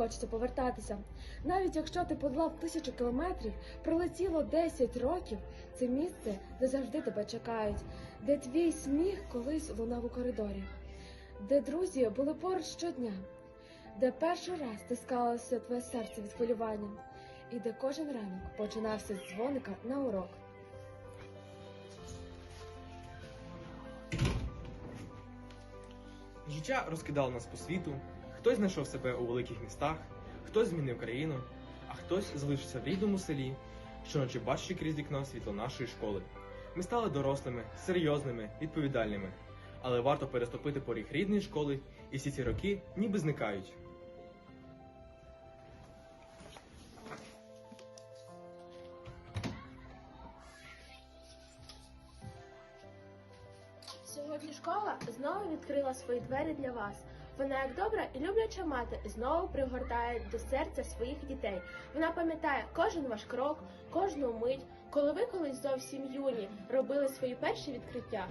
хочеться повертатися. Навіть якщо ти подолав тисячу кілометрів, пролетіло 10 років, це місце, де завжди тебе чекають, де твій сміх колись лунав у коридорі, де друзі були поруч щодня, де перший раз стискалося твоє серце від хвилювання, і де кожен ранок починався з дзвоника на урок. Життя розкидало нас по світу, хтось знайшов себе у великих містах, хтось змінив країну, а хтось залишився в рідному селі, щоночі бачачи крізь вікно світло нашої школи. Ми стали дорослими, серйозними, відповідальними. Але варто переступити поріг рідної школи, і всі ці роки ніби зникають. Сьогодні школа знову відкрила свої двері для вас. Вона, як добра і любляча мати, знову пригортає до серця своїх дітей. Вона пам'ятає кожен ваш крок, кожну мить, коли ви колись зовсім юні робили свої перші відкриття.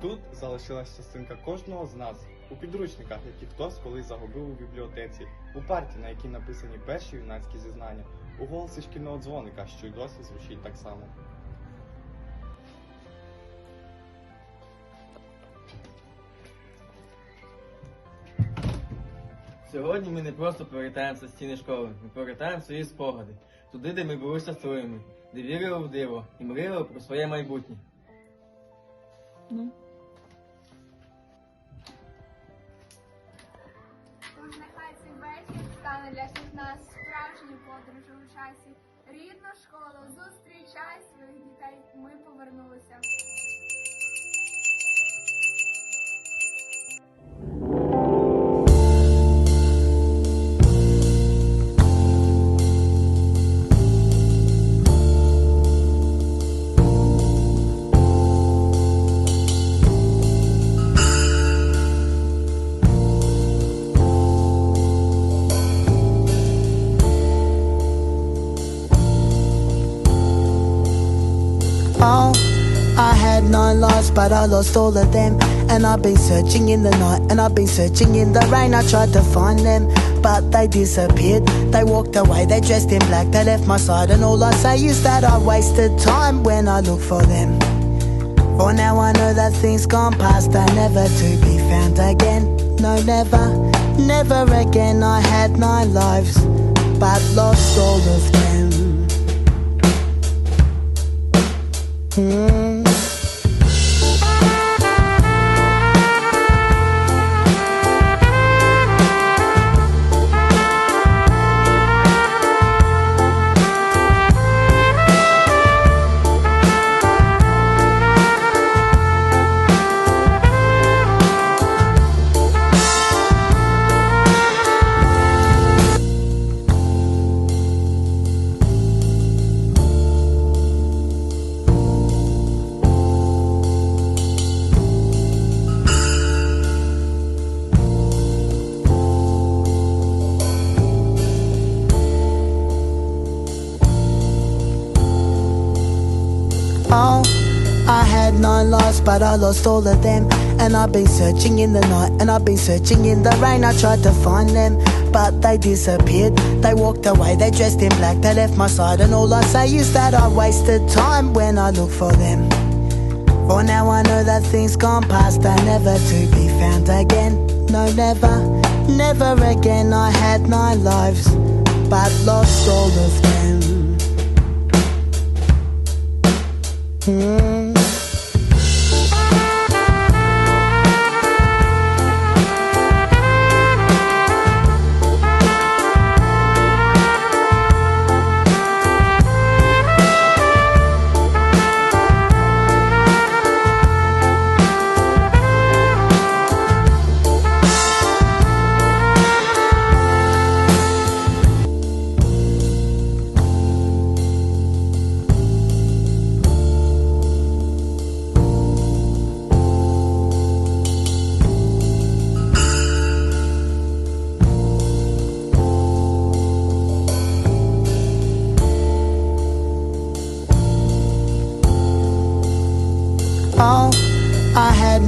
Тут залишилась частинка кожного з нас у підручниках, які хтось колись загубив у бібліотеці, у парті, на якій написані перші юнацькі зізнання, у голосі шкільного дзвоника, що й досі звучить так само. Сьогодні ми не просто повертаємося в стіни школи, ми повертаємо свої спогади, туди, де ми були щасливими, де вірили в диво і мріяли про своє майбутнє. Тож справжньою подорожю у часі. Рідну школу, зустрічай своїх дітей. Ми повернулися. Had nine lives, but I lost all of them. And I've been searching in the night, and I've been searching in the rain. I tried to find them, but they disappeared. They walked away, they dressed in black, they left my side. And all I say is that I wasted time when I look for them. For now I know that things gone past are never to be found again. No, never, never again. I had nine lives, but lost all of them. Hmm. Nine lives, but I lost all of them. And I've been searching in the night, and I've been searching in the rain. I tried to find them, but they disappeared. They walked away, they dressed in black, they left my side. And all I say is that I wasted time when I look for them. For now I know that things gone past are never to be found again. No, never, never again. I had nine lives, but lost all of them. Hmm.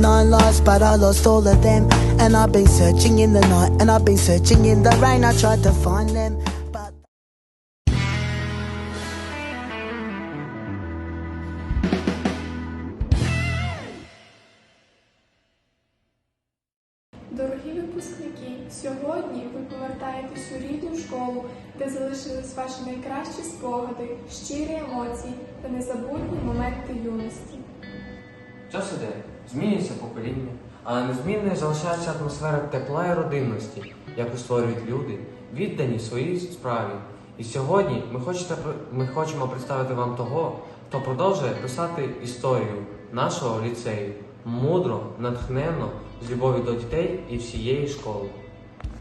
Nine lives, but I lost all of them. And I've been searching in the night, and I've been searching in the rain. I tried to find them. Дорогі випускники, сьогодні ви повертаєтесь у рідну школу, де залишились ваші найкращі спогади, щирі емоції та незабутні моменти юності. Час іде, змінюється покоління, але незмінною залишається атмосфера тепла і родинності, яку створюють люди, віддані своїй справі. І сьогодні ми, хочете, ми хочемо представити вам того, хто продовжує писати історію нашого ліцею мудро, натхненно, з любов'ю до дітей і всієї школи.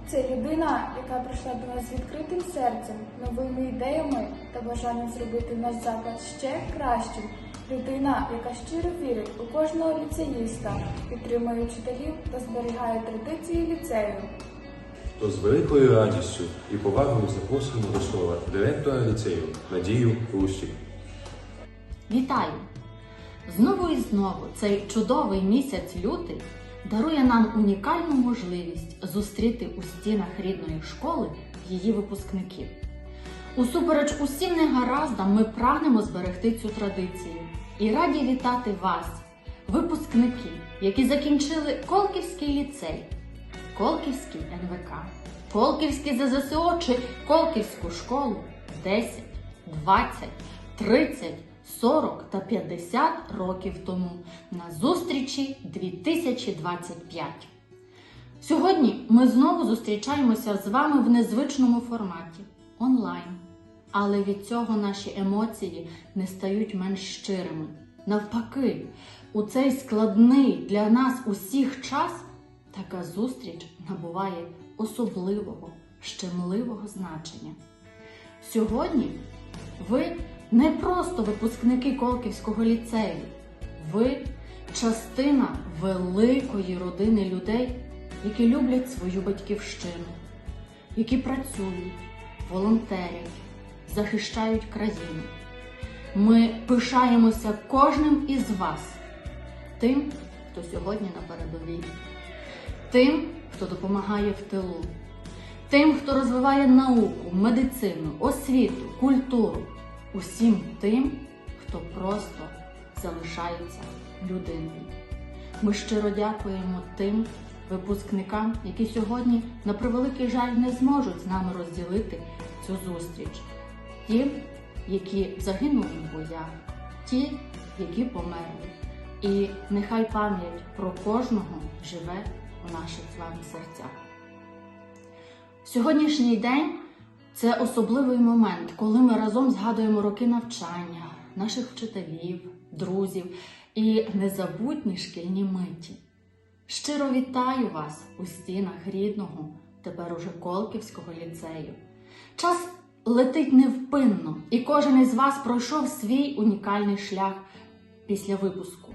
Це людина, яка прийшла до нас з відкритим серцем, новими ідеями та бажанням зробити наш заклад ще кращим. Людина, яка щиро вірить у кожного ліцеїста, підтримує вчителів та зберігає традиції ліцею. То з великою радістю і повагою запрошуємо до слова директора ліцею Надію Рущик. Вітаю! Знову і знову цей чудовий місяць лютий дарує нам унікальну можливість зустріти у стінах рідної школи її випускників. Усупереч усім негараздам ми прагнемо зберегти цю традицію і раді вітати вас, випускники, які закінчили Колківський ліцей, Колківський НВК, Колківський ЗЗСО чи Колківську школу 10, 20, 30, 40 та 50 років тому на зустрічі 2025. Сьогодні ми знову зустрічаємося з вами в незвичному форматі онлайн. Але від цього наші емоції не стають менш щирими. Навпаки, у цей складний для нас усіх час така зустріч набуває особливого, щемливого значення. Сьогодні ви не просто випускники Колківського ліцею, ви частина великої родини людей, які люблять свою батьківщину, які працюють, волонтерять, захищають країну. Ми пишаємося кожним із вас, тим, хто сьогодні на передовій, тим, хто допомагає в тилу, тим, хто розвиває науку, медицину, освіту, культуру, усім тим, хто просто залишається людиною. Ми щиро дякуємо тим випускникам, які сьогодні, на превеликий жаль, не зможуть з нами розділити цю зустріч. Ті, які загинули в боях, ті, які померли. І нехай пам'ять про кожного живе у наших з вами серцях. Сьогоднішній день це особливий момент, коли ми разом згадуємо роки навчання, наших вчителів, друзів і незабутні шкільні миті. Щиро вітаю вас у стінах рідного, тепер уже Колківського ліцею. Час летить невпинно, і кожен із вас пройшов свій унікальний шлях після випуску.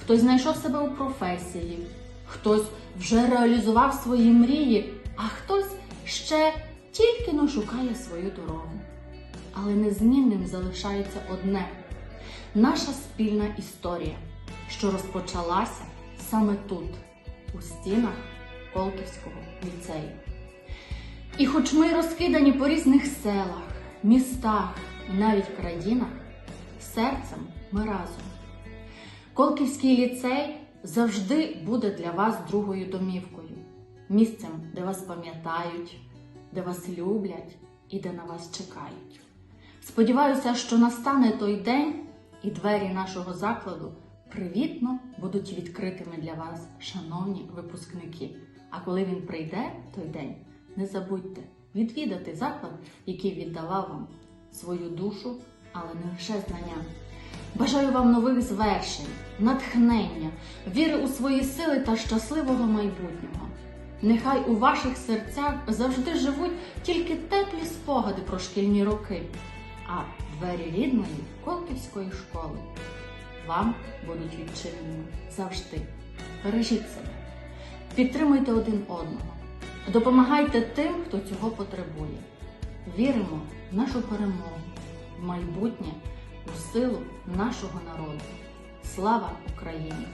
Хтось знайшов себе у професії, хтось вже реалізував свої мрії, а хтось ще тільки но шукає свою дорогу. Але незмінним залишається одне наша спільна історія, що розпочалася саме тут, у стінах Колківського ліцею. І хоч ми розкидані по різних селах, містах і навіть країнах, серцем ми разом. Колківський ліцей завжди буде для вас другою домівкою, місцем, де вас пам'ятають, де вас люблять і де на вас чекають. Сподіваюся, що настане той день, і двері нашого закладу привітно будуть відкритими для вас, шановні випускники. А коли він прийде, той день, не забудьте відвідати заклад, який віддавав вам свою душу, але не лише знання. Бажаю вам нових звершень, натхнення, віри у свої сили та щасливого майбутнього. Нехай у ваших серцях завжди живуть тільки теплі спогади про шкільні роки, а двері рідної Колківської школи вам будуть відчинені завжди. Бережіть себе, підтримуйте один одного, допомагайте тим, хто цього потребує. Віримо в нашу перемогу, в майбутнє, у силу нашого народу. Слава Україні!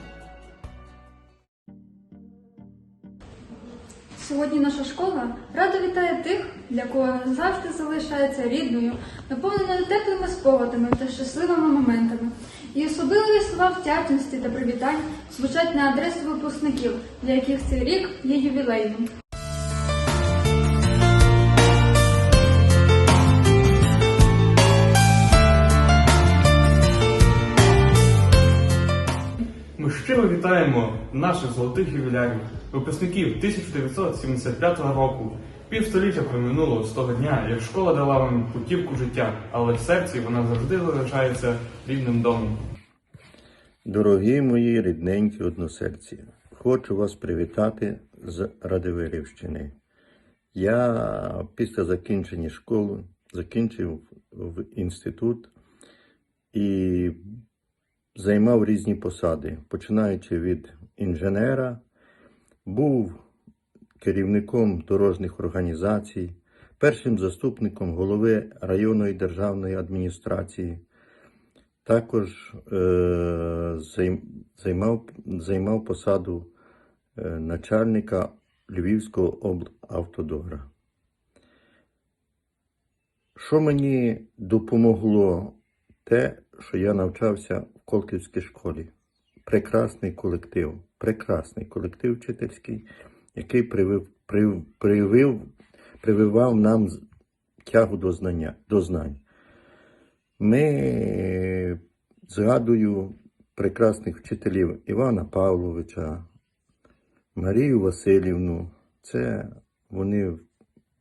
Сьогодні наша школа радо вітає тих, для кого завжди залишається рідною, наповненою теплими спогадами та щасливими моментами. І особливі слова вдячності та привітань звучать на адресу випускників, для яких цей рік є ювілейним. Вітаємо наших золотих ювілярів, випускників 1975 року. Півстоліття проминуло з того дня, як школа дала вам путівку життя, але в серці вона завжди залишається рідним домом. Дорогі мої рідненькі односельці, хочу вас привітати з Радивирівщини. Я після закінчення школи закінчив в інститут і займав різні посади, починаючи від інженера, був керівником дорожніх організацій, першим заступником голови районної державної адміністрації. Також е, займав, займав посаду е, начальника Львівського облавтодора. Що мені допомогло те, що я навчався в Колківській школі. Прекрасний колектив, прекрасний колектив вчительський, який привив, прив, привив, прививав нам тягу до знання, до знань. Ми згадую прекрасних вчителів Івана Павловича, Марію Васильівну. Це вони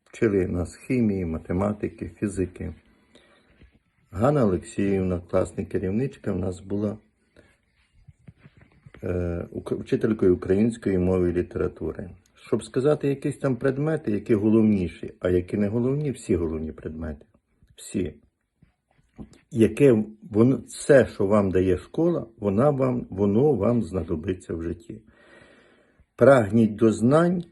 вчили нас хімії, математики, фізики. Ганна Олексіївна, класна керівничка, в нас була е, вчителькою української мови і літератури. Щоб сказати якісь там предмети, які головніші, а які не головні, всі головні предмети. Всі яке воно, все, що вам дає школа, вона вам, воно вам знадобиться в житті. Прагніть до знань,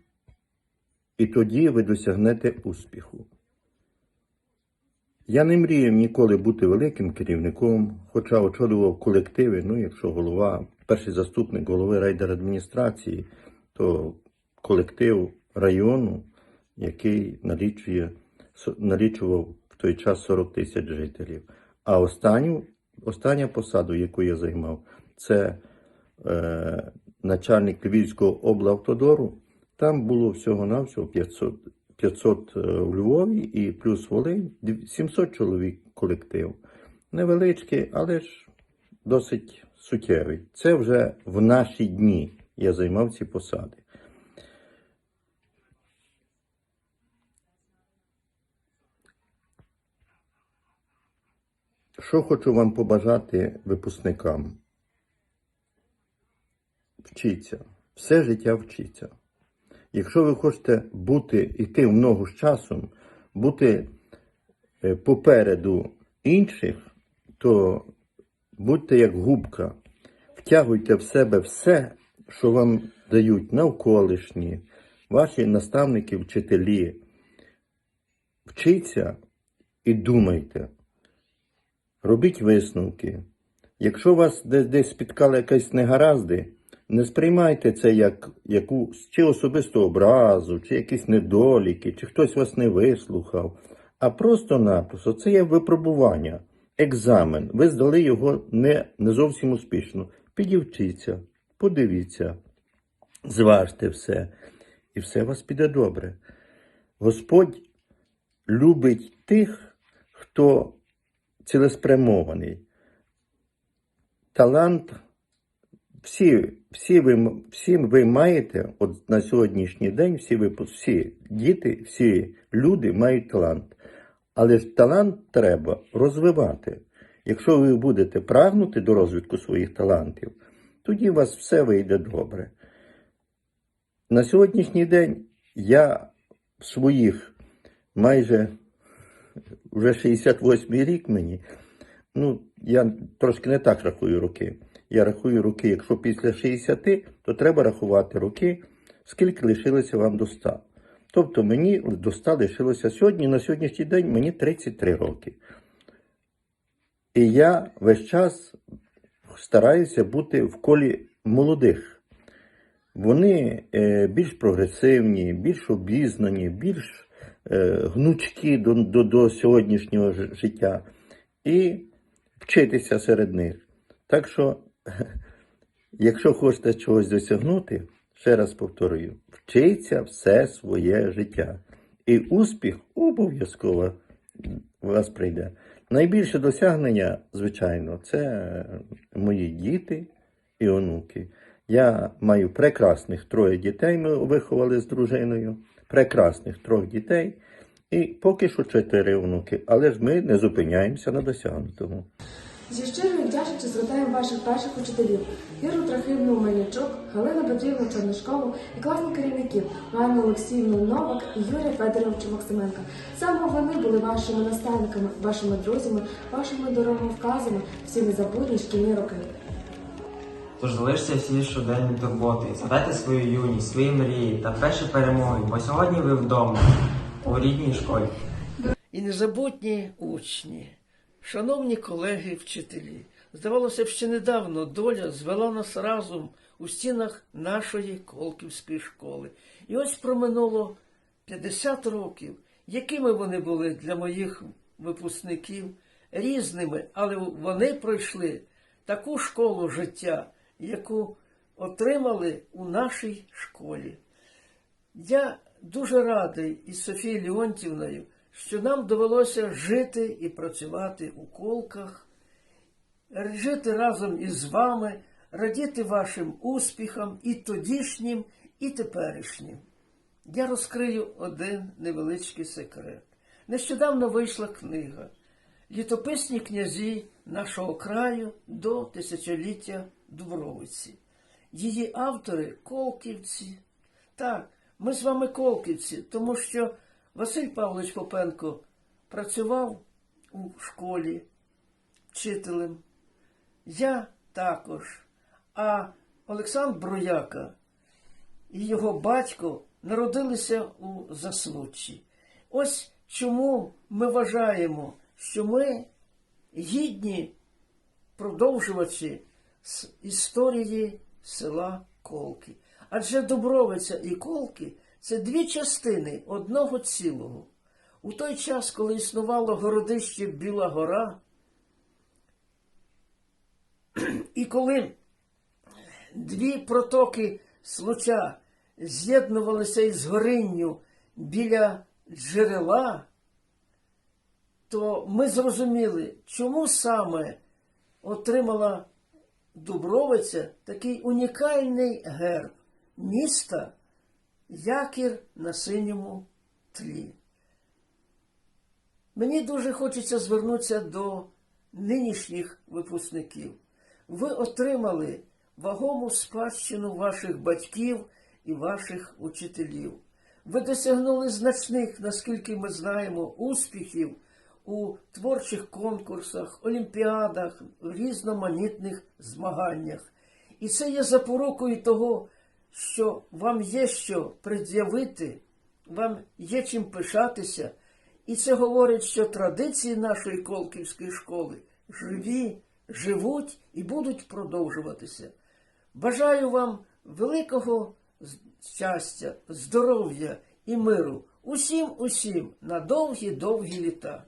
і тоді ви досягнете успіху. Я не мріяв ніколи бути великим керівником, хоча очолював колективи, ну, якщо голова, перший заступник голови райдерадміністрації, то колектив району, який налічує, налічував в той час 40 тисяч жителів. А останню, остання посаду, яку я займав, це е, начальник Львівського облавтодору. Там було всього-навсього 500, 500 е, у Львові і плюс Волинь, 700 чоловік колектив. Невеличкий, але ж досить суттєвий. Це вже в наші дні я займав ці посади. Що хочу вам побажати випускникам? Вчіться. Все життя вчіться. Якщо ви хочете бути, йти в ногу з часом, бути е, попереду інших, то будьте як губка, втягуйте в себе все, що вам дають навколишні, ваші наставники, вчителі. Вчіться і думайте. Робіть висновки. Якщо вас десь, спіткали якісь негаразди, не сприймайте це як якусь чи особисту образу, чи якісь недоліки, чи хтось вас не вислухав. А просто-напросто це є випробування, екзамен. Ви здали його не, не зовсім успішно. Підівчіться, подивіться, зважте все, і все у вас піде добре. Господь любить тих, хто цілеспрямований. Талант всі, всі, ви, всі ви маєте, от на сьогоднішній день, всі, ви, всі діти, всі люди мають талант. Але талант треба розвивати. Якщо ви будете прагнути до розвитку своїх талантів, тоді у вас все вийде добре. На сьогоднішній день я в своїх майже вже 68 рік мені. Ну, я трошки не так рахую роки. Я рахую роки, якщо після 60, то треба рахувати роки, скільки лишилося вам до 100. Тобто мені до 100 лишилося сьогодні, на сьогоднішній день мені 33 роки. І я весь час стараюся бути в колі молодих. Вони е, більш прогресивні, більш обізнані, більш е, гнучкі до, до, до сьогоднішнього життя і вчитися серед них. Так що, якщо хочете чогось досягнути, ще раз повторюю, вчиться все своє життя. І успіх обов'язково вас прийде. Найбільше досягнення, звичайно, це мої діти і онуки. Я маю прекрасних троє дітей, ми виховали з дружиною, прекрасних трьох дітей, і поки що чотири онуки. Але ж ми не зупиняємося на досягнутому. Зі щирою вдячністю згадаємо ваших перших учителів Іру Трохимну Мельничук, Галину Петрівну Чорнишкову і класних керівників Ганну Олексіївну Новак і Юрія Федоровича Максименка. Саме вони були вашими наставниками, вашими друзями, вашими дороговказами всі незабутні шкільні роки. Тож залиште всі щоденні турботи, згадайте свою юність, свої мрії та перші перемоги, бо сьогодні ви вдома у рідній школі. і незабутні учні, шановні колеги вчителі. Здавалося б, ще недавно доля звела нас разом у стінах нашої Колківської школи. І ось проминуло 50 років, якими вони були для моїх випускників, різними, але вони пройшли таку школу життя, яку отримали у нашій школі. Я дуже радий із Софією Леонтівною, що нам довелося жити і працювати у колках, жити разом із вами, радіти вашим успіхам і тодішнім, і теперішнім. Я розкрию один невеличкий секрет. Нещодавно вийшла книга Літописні князі нашого краю до тисячоліття Дубровиці. Її автори колківці. Так, ми з вами колківці, тому що Василь Павлович Попенко працював у школі вчителем. Я також. А Олександр Брояка і його батько народилися у Заслуччі. Ось чому ми вважаємо, що ми гідні продовжувачі з історії села Колки. Адже Дубровиця і Колки це дві частини одного цілого. У той час, коли існувало городище Біла Гора, і коли дві протоки Случа з'єднувалися із горинню біля джерела, то ми зрозуміли, чому саме отримала Дубровиця такий унікальний герб міста якір на синьому тлі. Мені дуже хочеться звернутися до нинішніх випускників. Ви отримали вагому спадщину ваших батьків і ваших учителів. Ви досягнули значних, наскільки ми знаємо, успіхів у творчих конкурсах, олімпіадах, різноманітних змаганнях. І це є запорукою того, що вам є що пред'явити, вам є чим пишатися. І це говорить, що традиції нашої Колківської школи живі, живуть і будуть продовжуватися. Бажаю вам великого щастя, здоров'я і миру усім усім на довгі-довгі літа.